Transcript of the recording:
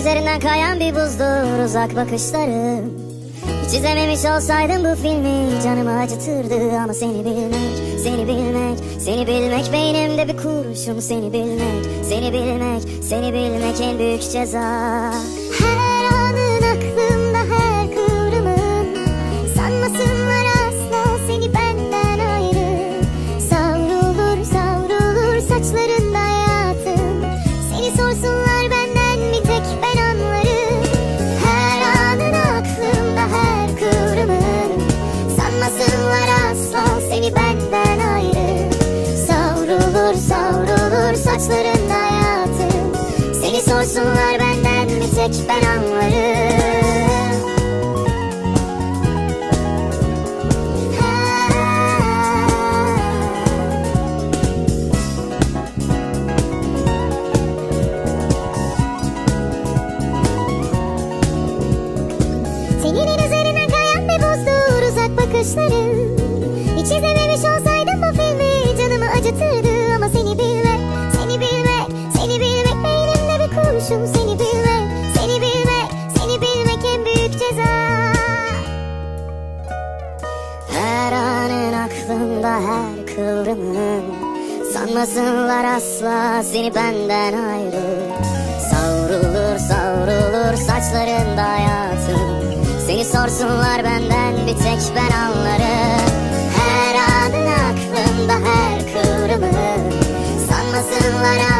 üzerinden kayan bir buzdur uzak bakışların Hiç izlememiş olsaydım bu filmi canımı acıtırdı Ama seni bilmek, seni bilmek, seni bilmek Beynimde bir kurşun seni bilmek, seni bilmek, seni bilmek en büyük ceza saçlarında hayatım. Seni sorsunlar benden bir tek ben anlarım. Senin üzerine kayan bir buzdur uzak bakışların kurşun seni bilmek, seni bilmek, seni bilmek en büyük ceza. Her anın aklımda her kıvrımın Sanmasınlar asla seni benden ayrı. Savrulur savrulur saçlarında hayatım. Seni sorsunlar benden bir tek ben anlarım. Her anın aklımda her kıvrımın Sanmasınlar asla